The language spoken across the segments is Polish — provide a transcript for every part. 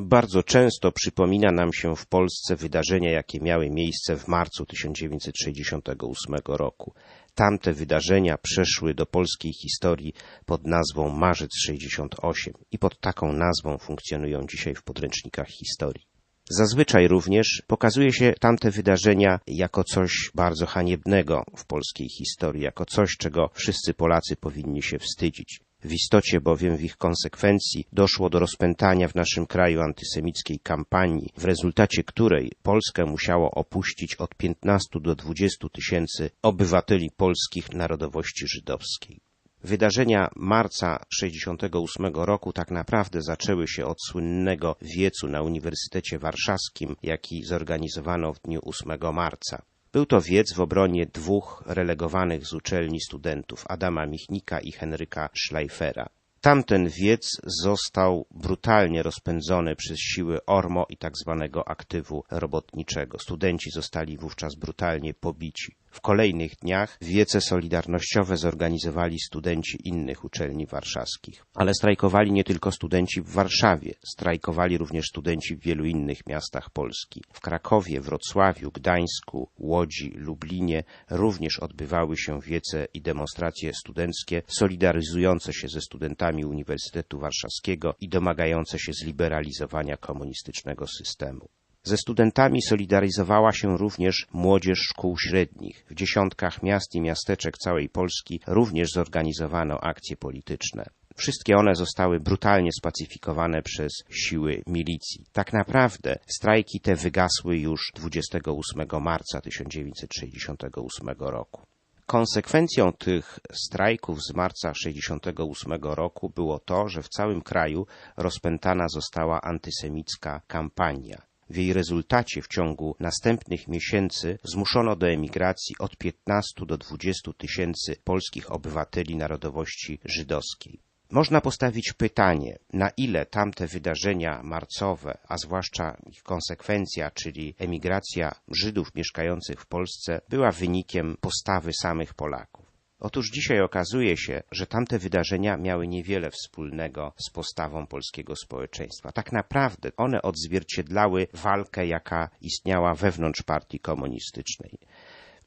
Bardzo często przypomina nam się w Polsce wydarzenia, jakie miały miejsce w marcu 1968 roku. Tamte wydarzenia przeszły do polskiej historii pod nazwą Marzec 68 i pod taką nazwą funkcjonują dzisiaj w podręcznikach historii. Zazwyczaj również pokazuje się tamte wydarzenia jako coś bardzo haniebnego w polskiej historii, jako coś, czego wszyscy Polacy powinni się wstydzić. W istocie bowiem w ich konsekwencji doszło do rozpętania w naszym kraju antysemickiej kampanii, w rezultacie której Polskę musiało opuścić od 15 do 20 tysięcy obywateli polskich narodowości żydowskiej. Wydarzenia marca 68 roku tak naprawdę zaczęły się od słynnego wiecu na Uniwersytecie Warszawskim, jaki zorganizowano w dniu 8 marca. Był to wiec w obronie dwóch relegowanych z uczelni studentów, Adama Michnika i Henryka Schleifera. Tamten wiec został brutalnie rozpędzony przez siły ORMO i tak zwanego aktywu robotniczego. Studenci zostali wówczas brutalnie pobici. W kolejnych dniach wiece solidarnościowe zorganizowali studenci innych uczelni warszawskich. Ale strajkowali nie tylko studenci w Warszawie, strajkowali również studenci w wielu innych miastach Polski. W Krakowie, Wrocławiu, Gdańsku, Łodzi, Lublinie również odbywały się wiece i demonstracje studenckie solidaryzujące się ze studentami Uniwersytetu Warszawskiego i domagające się zliberalizowania komunistycznego systemu. Ze studentami solidaryzowała się również młodzież szkół średnich. W dziesiątkach miast i miasteczek całej Polski również zorganizowano akcje polityczne. Wszystkie one zostały brutalnie spacyfikowane przez siły milicji. Tak naprawdę strajki te wygasły już 28 marca 1968 roku. Konsekwencją tych strajków z marca 1968 roku było to, że w całym kraju rozpętana została antysemicka kampania. W jej rezultacie w ciągu następnych miesięcy zmuszono do emigracji od 15 do 20 tysięcy polskich obywateli narodowości żydowskiej. Można postawić pytanie, na ile tamte wydarzenia marcowe, a zwłaszcza ich konsekwencja, czyli emigracja Żydów mieszkających w Polsce, była wynikiem postawy samych Polaków. Otóż dzisiaj okazuje się, że tamte wydarzenia miały niewiele wspólnego z postawą polskiego społeczeństwa. Tak naprawdę one odzwierciedlały walkę, jaka istniała wewnątrz partii komunistycznej.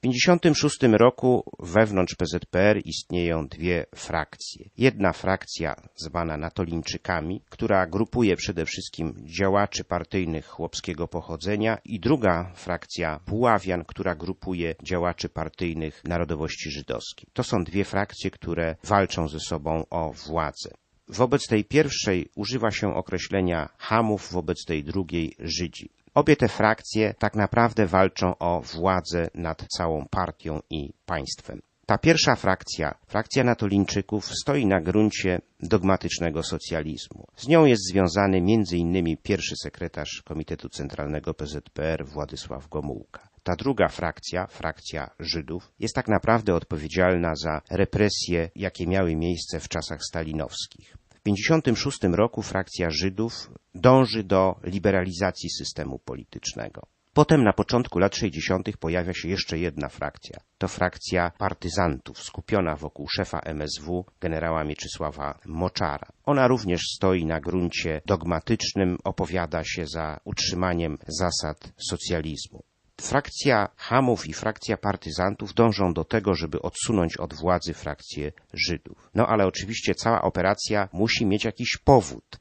W 1956 roku wewnątrz PZPR istnieją dwie frakcje. Jedna frakcja zwana Natolińczykami, która grupuje przede wszystkim działaczy partyjnych chłopskiego pochodzenia i druga frakcja Buławian, która grupuje działaczy partyjnych narodowości żydowskiej. To są dwie frakcje, które walczą ze sobą o władzę. Wobec tej pierwszej używa się określenia Hamów, wobec tej drugiej Żydzi. Obie te frakcje tak naprawdę walczą o władzę nad całą partią i państwem. Ta pierwsza frakcja, frakcja Natolińczyków, stoi na gruncie dogmatycznego socjalizmu. Z nią jest związany m.in. pierwszy sekretarz Komitetu Centralnego PZPR Władysław Gomułka. Ta druga frakcja, frakcja Żydów, jest tak naprawdę odpowiedzialna za represje, jakie miały miejsce w czasach stalinowskich. W 1956 roku frakcja Żydów dąży do liberalizacji systemu politycznego. Potem na początku lat 60. pojawia się jeszcze jedna frakcja. To frakcja partyzantów skupiona wokół szefa MSW generała Mieczysława Moczara. Ona również stoi na gruncie dogmatycznym, opowiada się za utrzymaniem zasad socjalizmu. Frakcja Hamów i frakcja partyzantów dążą do tego, żeby odsunąć od władzy frakcję Żydów. No ale oczywiście cała operacja musi mieć jakiś powód.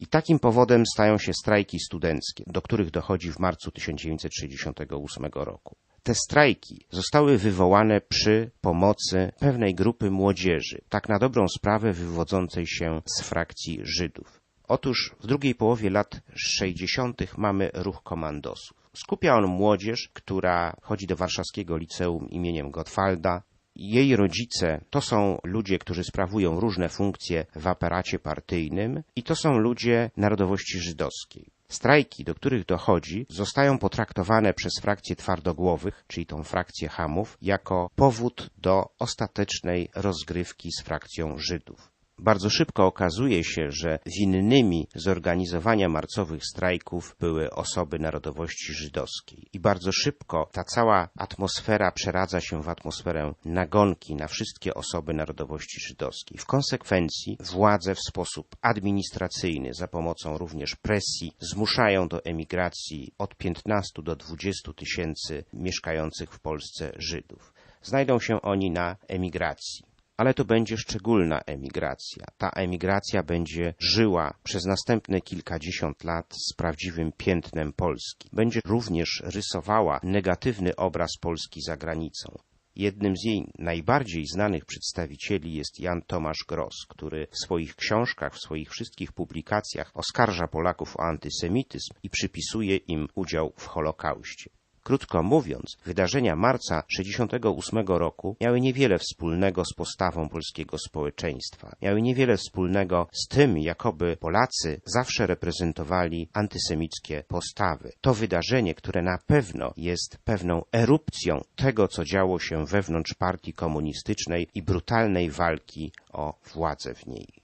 I takim powodem stają się strajki studenckie, do których dochodzi w marcu 1968 roku. Te strajki zostały wywołane przy pomocy pewnej grupy młodzieży, tak na dobrą sprawę wywodzącej się z frakcji Żydów. Otóż w drugiej połowie lat 60. mamy ruch komandosów. Skupia on młodzież, która chodzi do warszawskiego liceum imieniem Gottwalda. Jej rodzice to są ludzie, którzy sprawują różne funkcje w aparacie partyjnym i to są ludzie narodowości żydowskiej. Strajki, do których dochodzi, zostają potraktowane przez frakcję twardogłowych, czyli tą frakcję Hamów, jako powód do ostatecznej rozgrywki z frakcją Żydów. Bardzo szybko okazuje się, że winnymi zorganizowania marcowych strajków były osoby narodowości żydowskiej. I bardzo szybko ta cała atmosfera przeradza się w atmosferę nagonki na wszystkie osoby narodowości żydowskiej. W konsekwencji władze w sposób administracyjny, za pomocą również presji, zmuszają do emigracji od 15 do 20 tysięcy mieszkających w Polsce Żydów. Znajdą się oni na emigracji ale to będzie szczególna emigracja. Ta emigracja będzie żyła przez następne kilkadziesiąt lat z prawdziwym piętnem Polski. Będzie również rysowała negatywny obraz Polski za granicą. Jednym z jej najbardziej znanych przedstawicieli jest Jan Tomasz Gross, który w swoich książkach, w swoich wszystkich publikacjach oskarża Polaków o antysemityzm i przypisuje im udział w Holokauście. Krótko mówiąc, wydarzenia marca 1968 roku miały niewiele wspólnego z postawą polskiego społeczeństwa. Miały niewiele wspólnego z tym, jakoby Polacy zawsze reprezentowali antysemickie postawy. To wydarzenie, które na pewno jest pewną erupcją tego, co działo się wewnątrz partii komunistycznej i brutalnej walki o władzę w niej.